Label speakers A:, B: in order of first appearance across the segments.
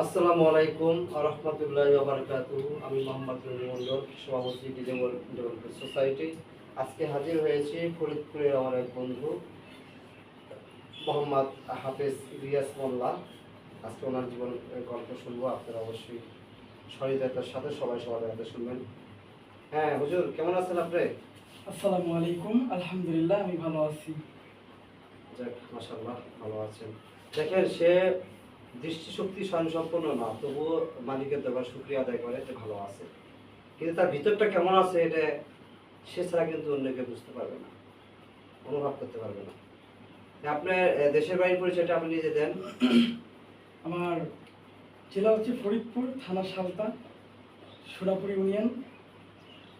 A: আসসালামু আলাইকুম রহমতুল্লাহ বারকাতু আমি মোহাম্মদ রবি মন্ডল সভাপতি ডিজেবল ডেভেলপমেন্ট সোসাইটি। আজকে হাজির হয়েছি ফরিদপুরের আমার এক বন্ধু মোহাম্মদ হাফেজ রিয়াস মোল্লা। আজকে ওনার জীবন গল্প শুনব আপনারা অবশ্যই সহৃদয়তার সাথে সবাই সবার হাতে শুনবেন। হ্যাঁ হুজুর কেমন আছেন আপনি?
B: আসসালামু আলাইকুম আলহামদুলিল্লাহ আমি ভালো আছি।
A: যাক মাসাল্লাহ ভালো আছেন। দেখেন সে দৃষ্টিশক্তি স্বয়ংসম্পন্ন না তবুও মালিকের দরবার শুক্রিয়া আদায় করে যে ভালো আছে। কিন্তু তার ভিতরটা কেমন আছে এটা সে ছাড়া কিন্তু অন্যকে বুঝতে পারবে না অনুভব করতে পারবে না। আপনার দেশের বাড়ির পরিচয়টা আপনি নিজে দেন।
B: আমার জেলা হচ্ছে ফরিদপুর থানা Salta Sonapur union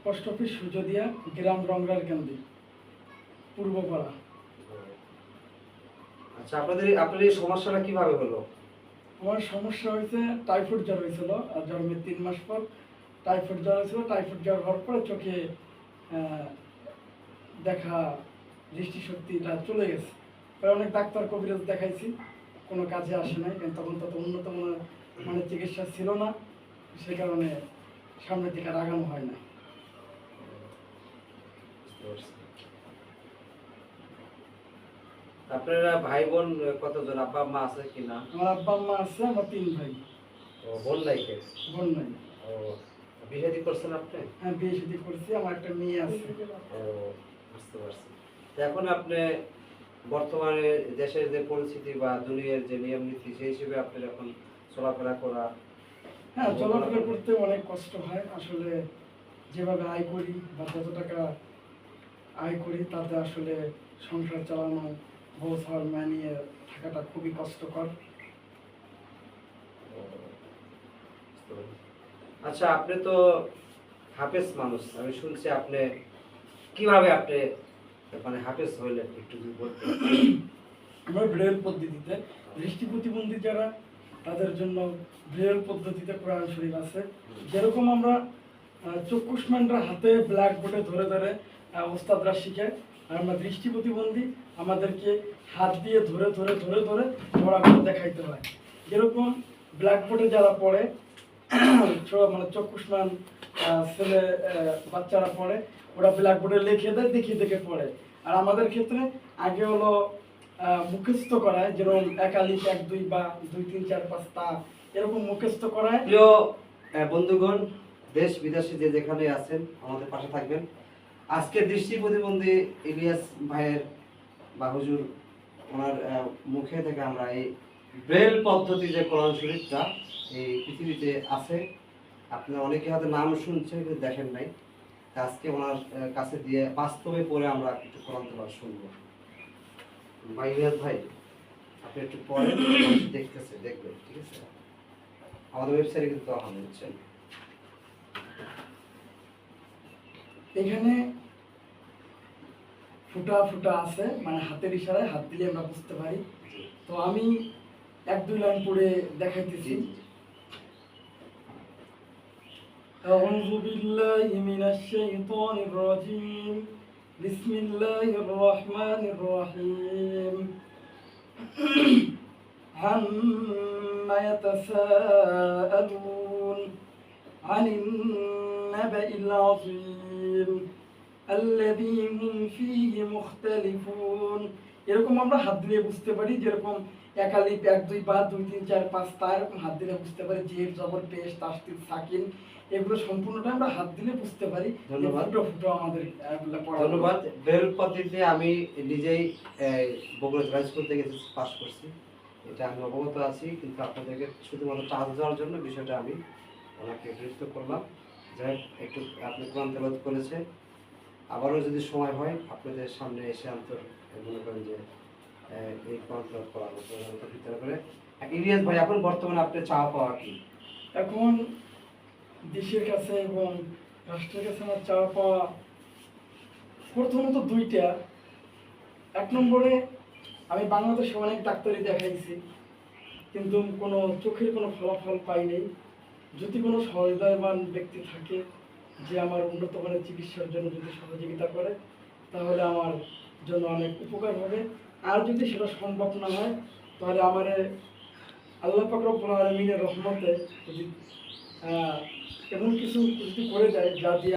B: post office Sujdia গ্রাম রংরার কেন্দ্রে পূর্বপাড়া।
A: আচ্ছা আপনাদের আপনার এই সমস্যাটা কীভাবে হলো?
B: আমার সমস্যা হয়েছে টাইফয়েড জ্বর হয়েছিল, আর জন্মের তিন মাস পর টাইফয়েড জ্বর হয়েছিল। টাইফয়েড জ্বর হওয়ার পরে চোখে দেখা দৃষ্টিশক্তিটা চলে গেছে। পরে অনেক ডাক্তার কবিরাজ দেখাইছি, কোনো কাজে আসে নাই। কারণ তখন তত উন্নত মানে চিকিৎসা ছিল না, সে কারণে সামনের দিকে আর আগানো হয় না
A: বুঝতে পারছি। আপনারা ভাই বোন কতজন? আব্বা আম্মা আছে কিনা
B: আমার আব্বা আম্মা আছে আমার তিন ভাই।
A: ও বোন লাইকে
B: বোন নাই।
A: ও বিহেদি করছেন আপনি?
B: হ্যাঁ বিয়ে শাদী করছি আমার একটা মেয়ে আছে।
A: ও বুঝতে পারছি। এখন আপনি বর্তমানে দেশের যে পরিস্থিতি বা দুনিয়ার যে নিয়ম নীতি সেই হিসেবে আপনার এখন চলাফেরা করা
B: হ্যাঁ চলাফেরা করতে অনেক কষ্ট হয়। আসলে যেভাবে আয় করি বা যত টাকা আয় করি তাতে আসলে সংসার চালানো বৌসার মানিয়ে থাকাটা খুবই কষ্টকর।
A: আচ্ছা আপনি তো হাফেজ মানুষ। আমি শুনছি আপনি কীভাবে আপনি মানে হাফেজ হইলেন একটু যদি
B: আমরা ব্রেল পদ্ধতিতে দৃষ্টি প্রতিবন্ধী যারা তাদের জন্য ব্রেল পদ্ধতিতে কোরআন শরীফ আছে। যেরকম আমরা চক্ষুষ্মানরা হাতে ব্ল্যাক বোর্ডে ধরে ধরে ওস্তাদরা শিখে আমরা দৃষ্টি প্রতিবন্ধী, আমাদেরকে হাত দিয়ে ধরে ধরে ধরে ধরে পড়া করে দেখাইতে হয়। যেরকম ব্ল্যাকবোর্ডে যারা পড়ে মানে চক্ষুষ্মান ছেলে বাচ্চারা পড়ে, ওরা ব্ল্যাকবোর্ডে লিখে দেয় দেখে দেখে পড়ে। আর আমাদের ক্ষেত্রে আগে হলো মুখস্থ করায়, যেরকম একালিশ এক দুই বা দুই, তিন, চার, পাঁচ, তা, এরকম মুখস্থ করায়।
A: প্রিয় বন্ধুগণ দেশ বিদেশে যে যেখানে আছেন, আমাদের পাশে থাকবেন। আজকে দৃষ্টি প্রতিবন্ধী ইলিয়াস ভাইয়ের বা হুজুর ওনার মুখে থেকে আমরা এই ব্রেল পদ্ধতি যে কোরআন শরীফটা এই পৃথিবীতে আছে, আপনারা অনেকে হয়তো নাম শুনছেন কিন্তু দেখেন নাই। আজকে ওনার কাছে দিয়ে বাস্তবে পড়ে আমরা একটু কোরআন তোলা শুনব। ভাই, ইলিয়াস ভাই, আপনি একটু পরে দেখতেছে, দেখবেন, ঠিক আছে? আমাদের ওয়েবসাইটে কিন্তু দেওয়া হবে
B: এখানে ফুটা ফুটা আছে মানে হাতের ইশারায় হাত দিলে আমরা বুঝতে পারি তো আমি এক দুই লাইন পড়ে দেখাইতেছি أعوذ بالله من الشيطان الرجيم بسم الله الرحمن الرحيم عما يتساءلون عن النبأ العظيم الذي هم فيه مختلفون এরকম আমরা হাত দিলে বুঝতে পারি যেরকম একালিপ এক দুই বা দুই তিন চার পাঁচ তা এরকম হাত দিলে বুঝতে পারি জের জবর পেশ তাস্তির সাকিন এগুলো সম্পূর্ণটা আমরা হাত দিলে বুঝতে পারি
A: ধন্যবাদ।
B: ফুটো ফুটো আমাদের এগুলো পড়া
A: ধন্যবাদ বেল পদ্ধতিতে আমি নিজেই এই, বগুড়া হাই স্কুল থেকে পাস করছি এটা আমি অবগত আছি কিন্তু আপনাদেরকে শুধুমাত্র চার্জ দেওয়ার জন্য বিষয়টা আমি ওনাকে বিরক্ত করলাম যাই একটু আপনি কোরআন করেছে আবারও যদি সময় হয়, আপনাদের সামনে এসে আন্তর মনে করেন যে এই কোরআন করা। করে ইলিয়াস ভাই, এখন বর্তমানে আপনার চাওয়া পাওয়া কি?
B: এখন দেশের কাছে এবং রাষ্ট্রের কাছে আমার চাওয়া পাওয়া প্রথমত দুইটা। এক নম্বরে, আমি বাংলাদেশে অনেক ডাক্তারি দেখাইছি, কিন্তু কোনো চোখের কোনো ফলাফল পাইনি। যদি কোনো সহৃদয়বান ব্যক্তি থাকে যে আমার উন্নত মানের চিকিৎসার জন্য যদি সহযোগিতা করে, তাহলে আমার জন্য অনেক উপকার হবে। আর যদি সেটা সম্ভব না হয়, তাহলে আমার আল্লাহ পাক রব্বুল আলমিনের রহমতে যদি এমন কিছু যদি করে দেয় যা দিয়ে